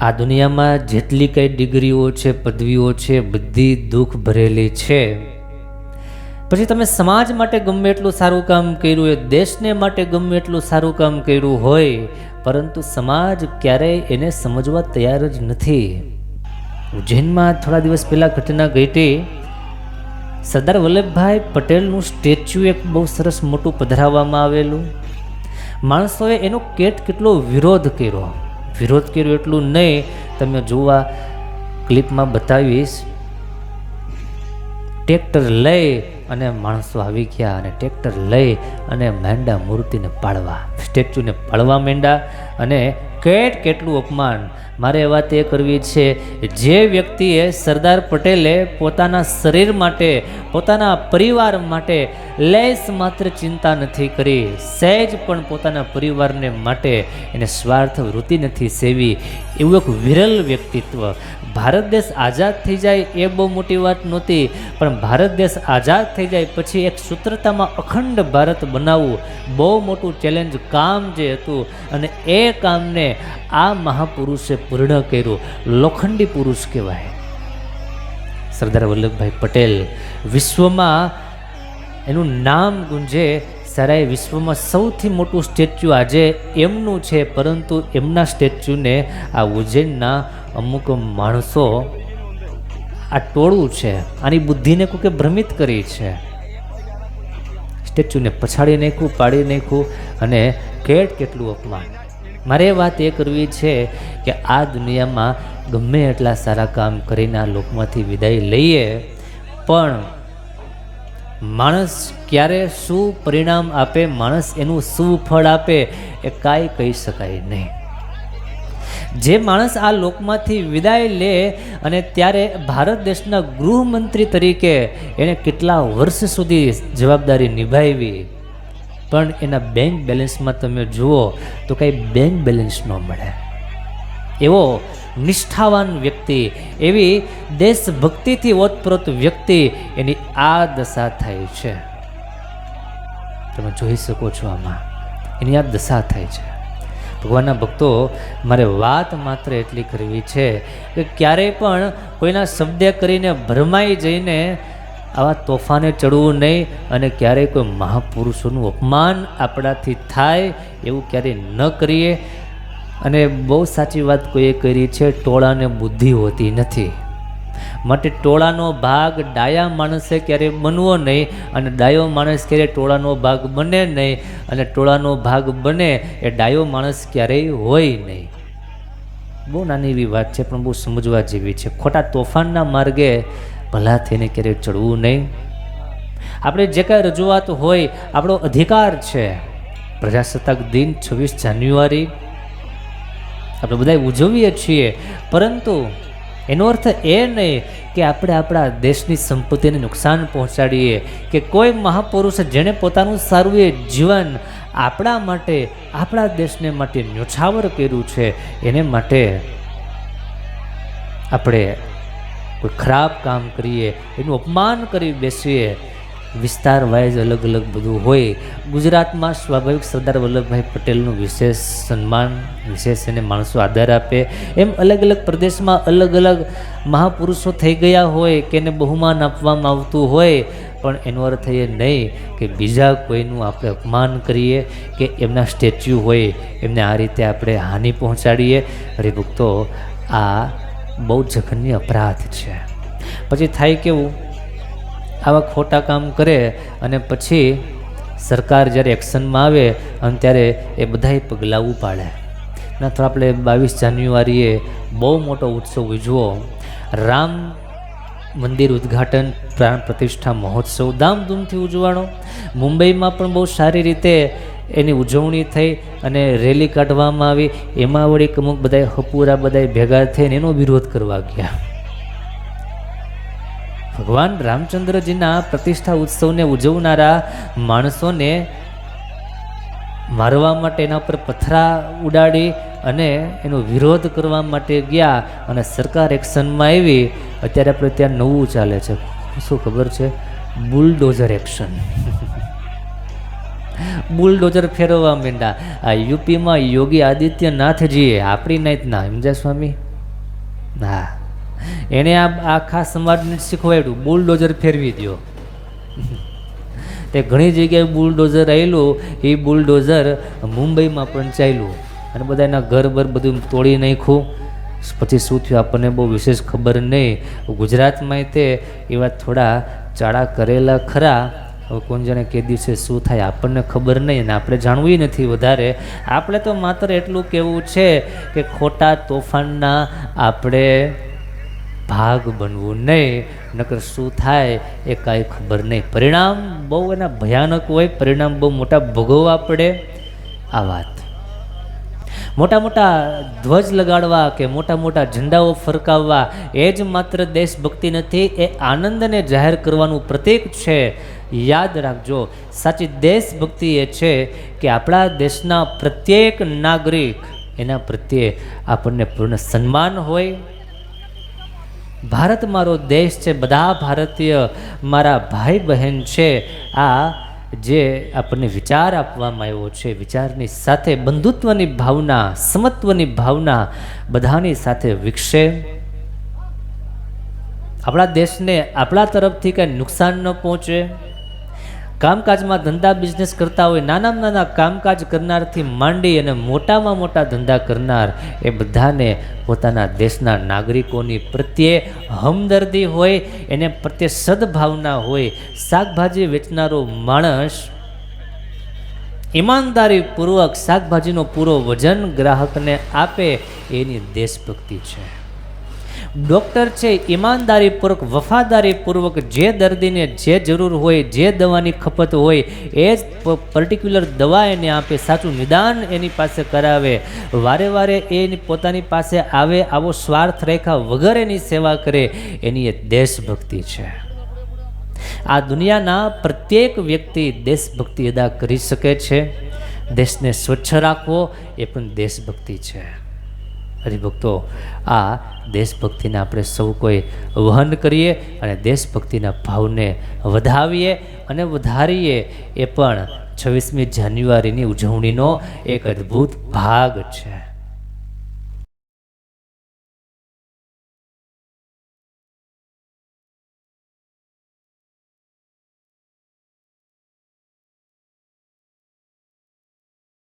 આ દુનિયામાં જેટલી કંઈ ડિગ્રીઓ છે, પદવીઓ છે, બધી દુઃખ ભરેલી છે. પછી તમે સમાજ માટે ગમે એટલું સારું કામ કર્યું હોય, દેશને માટે ગમે એટલું સારું કામ કર્યું હોય, પરંતુ સમાજ ક્યારેય એને સમજવા તૈયાર જ નથી. ઉજ્જૈનમાં થોડા દિવસ પહેલાં ઘટના ઘટી. સરદાર વલ્લભભાઈ પટેલનું સ્ટેચ્યુ એક બહુ સરસ મોટું પધરાવવામાં આવેલું. માણસોએ એનો કેટ કેટલો વિરોધ કર્યો. વિરોધ કર્યો એટલું નહીં, તમે જોવા ક્લિપમાં બતાવીશ. ટ્રેક્ટર લઈ અને માણસો આવી ગયા અને ટ્રેક્ટર લઈ અને માંડા મૂર્તિને પાડવા, સ્ટેચ્યુને પાડવા માંડ્યા અને કેટ કેટલું અપમાન. મારે વાત એ કરવી છે, જે વ્યક્તિએ સરદાર પટેલે પોતાના શરીર માટે, પોતાના પરિવાર માટે લેસ માત્ર ચિંતા નથી કરી, સહેજ પણ પોતાના પરિવારને માટે એને સ્વાર્થ વૃત્તિ નથી સેવી. એવું એક વિરલ વ્યક્તિત્વ. ભારત દેશ આઝાદ થઈ જાય એ બહુ મોટી વાત નહોતી, પણ ભારત દેશ આઝાદ થઈ જાય પછી એક સૂત્રતામાં અખંડ ભારત બનાવવું બહુ મોટું ચેલેન્જ કામ જે હતું અને એ કામને આ મહાપુરુષે પૂર્ણ કર્યું. લોખંડી પુરુષ કહેવાય. સરદાર વલ્લભભાઈ પટેલ વિશ્વમાં એનું નામ ગુંજે સારા વિશ્વમાં સૌથી મોટું સ્ટેચ્યુ આજે એમનું છે, પરંતુ એમના સ્ટેચ્યુને આ ઉજ્જૈનના અમુક માણસો આ ટોળું છે, આની બુદ્ધિને કોકે ભ્રમિત કરી છે. સ્ટેચ્યુને પછાડી નાખ્યું, પાડી નાખ્યું અને કેટ કેટલું અપમાન. મારે વાત એ કરવી છે કે આ દુનિયામાં ગમે એટલા સારા કામ કરીને આ લોકમાંથી વિદાય લઈએ, પણ માણસ ક્યારે શું પરિણામ આપે, માણસ એનું શું ફળ આપે એ કાંઈ કહી શકાય નહીં. જે માણસ આ લોકમાંથી વિદાય લે અને ત્યારે ભારત દેશના ગૃહમંત્રી તરીકે એણે કેટલા વર્ષ સુધી જવાબદારી નિભાવી, પણ એના બેંક બેલેન્સમાં તમે જુઓ તો કાંઈ બેંક બેલેન્સ ન મળે. એવો નિષ્ઠાવાન વ્યક્તિ, એવી દેશભક્તિથી ઓતપ્રોત વ્યક્તિ એની આ દશા થાય છે. તમે જોઈ શકો છો આમાં. એની આ દશા થાય છે. ભગવાનના ભક્તો, મારે વાત માત્ર એટલી કરવી છે કે ક્યારેય પણ કોઈના શબ્દ કરીને ભરમાઈ જઈને આવા તોફાને ચડવું નહીં અને ક્યારેય કોઈ મહાપુરુષોનું અપમાન આપણાથી થાય એવું ક્યારેય ન કરીએ. અને બહુ સાચી વાત કોઈએ કરી છે, ટોળાને બુદ્ધિ હોતી નથી. માટે ટોળાનો ભાગ ડાયા માણસે ક્યારેય બનવો નહીં અને ડાયો માણસ ક્યારેય ટોળાનો ભાગ બને નહીં અને ટોળાનો ભાગ બને એ ડાયો માણસ ક્યારેય હોય નહીં. બહુ નાની એવી વાત છે, પણ બહુ સમજવા જેવી છે. ખોટા તોફાનના માર્ગે ભલા થઈને ક્યારેય ચડવું નહીં. આપણે જે કાંઈ રજૂઆત હોય, આપણો અધિકાર છે. પ્રજાસત્તાક દિન છવ્વીસ જાન્યુઆરી આપણે બધા ઉજવીએ છીએ. પરંતુ એનો અર્થ એ નહીં કે આપણે આપણા દેશની સંપત્તિને નુકસાન પહોંચાડીએ, કે કોઈ મહાપુરુષ જેણે પોતાનું સારું એ જીવન આપણા માટે, આપણા દેશને માટે ન્યોછાવર કર્યું છે, એને માટે આપણે કોઈ ખરાબ કામ કરીએ, એનું અપમાન કરી બેસીએ વિસ્તાર વાઇઝ અલગ અલગ બધું હોય. ગુજરાતમાં સ્વાભાવિક સરદાર વલ્લભભાઈ પટેલનું વિશેષ સન્માન, વિશેષ એને માણસો આદર આપે. એમ અલગ અલગ પ્રદેશમાં અલગ અલગ મહાપુરુષો થઈ ગયા હોય કે એને બહુમાન આપવામાં આવતું હોય. પણ એનો અર્થ એ નહીં કે બીજા કોઈનું આપણે અપમાન કરીએ કે એમના સ્ટેચ્યુ હોય, એમને આ રીતે આપણે હાનિ પહોંચાડીએ. હરિભક્તો, આ બહુ જઘન્ય અપરાધ છે. પછી થાય કેવું? આવા ખોટા કામ કરે અને પછી સરકાર જ્યારે એક્શનમાં આવે અને ત્યારે એ બધાય પગલાં ઉપાડે ના તો આપણે બાવીસ જાન્યુઆરીએ બહુ મોટો ઉત્સવ ઉજવો. રામ મંદિર ઉદ્ઘાટન પ્રાણ પ્રતિષ્ઠા મહોત્સવ ધામધૂમથી ઉજવાણો મુંબઈમાં પણ બહુ સારી રીતે એની ઉજવણી થઈ અને રેલી કાઢવામાં આવી. એમાં વળી અમુક બધાએ હપુરા બધાએ ભેગા થઈને એનો વિરોધ કરવા ગયા. ભગવાન રામચંદ્રજીના પ્રતિષ્ઠા ઉત્સવને ઉજવનારા માણસોને મારવા માટે એના ઉપર પથરા ઉડાડી અને એનો વિરોધ કરવા માટે ગયા અને સરકાર એક્શનમાં આવી. અત્યારે આપણે ત્યાં નવું ચાલે છે. શું ખબર છે? Bulldozer action. બુલડોઝર ફેરવવા માંડ્યા. આ યુપીમાં યોગી આદિત્યનાથજીએ. આપણી નાઈતના સમજ્યા સ્વામી? હા. એણે આ આખા સમાજને શીખવાડ્યું, બુલડોઝર ફેરવી દો તે ઘણી જગ્યાએ બુલડોઝર આવેલું એ બુલડોઝર મુંબઈમાં પણ ચાલ્યું અને બધા એના ઘર બર બધું તોડી નાખ્યું. પછી શું થયું આપણને બહુ વિશેષ ખબર નહીં. ગુજરાતમાં તે એવા થોડા ચાળા કરેલા ખરા. હવે કોણ જાણે કે દિવસે શું થાય આપણને ખબર નહીં અને આપણે જાણવું નથી વધારે. આપણે તો માત્ર એટલું કહેવું છે કે ખોટા તોફાનના આપણે ભાગ બનવું નહીં. નકર શું થાય એ કાંઈ ખબર નહીં. પરિણામ બહુ એના ભયાનક હોય, પરિણામ બહુ મોટા ભોગવવા પડે. આ વાત. મોટા મોટા ધ્વજ લગાડવા કે મોટા મોટા ઝંડાઓ ફરકાવવા, એ જ માત્ર દેશભક્તિ નથી, એ આનંદને જાહેર કરવાનું પ્રતીક છે. યાદ રાખજો, સાચી દેશભક્તિ એ છે કે આપણા દેશના પ્રત્યેક નાગરિક, એના પ્રત્યે આપણને પૂર્ણ સન્માન હોય ભારત મારો દેશ છે, બધા ભારતીય મારા ભાઈ બહેન છે, આ જે આપણને વિચાર આપવામાં આવ્યો છે, વિચારની સાથે, બંધુત્વની ભાવના, સમત્વની ભાવના બધાની સાથે વિકસે. આપણા દેશને આપણા તરફથી કંઈ નુકસાન ન પહોંચે. કામકાજમાં ધંધા બિઝનેસ કરતા હોય, નાનામાં નાના કામકાજ કરનારથી માંડી અને મોટામાં મોટા ધંધા કરનાર એ બધાને પોતાના દેશના નાગરિકોની પ્રત્યે હમદર્દી હોય, એને પ્રત્યે સદભાવના હોય, શાકભાજી વેચનારો માણસ ઈમાનદારીપૂર્વક શાકભાજીનો પૂરો વજન ગ્રાહકને આપે, એની દેશભક્તિ છે. ડૉક્ટર છે, ઈમાનદારીપૂર્વક, વફાદારીપૂર્વક જે દર્દીને જે જરૂર હોય, જે દવાની ખપત હોય, એ જ પર્ટિક્યુલર દવા એને આપે, સાચું નિદાન એની પાસે કરાવે. વારે વારે એની પોતાની પાસે આવે, આવો સ્વાર્થ રેખા વગર એની સેવા કરે, એની એ દેશભક્તિ છે. આ દુનિયાના પ્રત્યેક વ્યક્તિ દેશભક્તિ અદા કરી શકે છે. દેશને સ્વચ્છ રાખવો એ પણ દેશભક્તિ છે. હરિભક્તો, આ દેશભક્તિને આપણે સૌ કોઈ વહન કરીએ અને દેશભક્તિના ભાવને વધાવીએ અને વધારીએ એ પણ છવ્વીસમી જાન્યુઆરીની ઉજવણીનો એક અદ્ભુત ભાગ છે.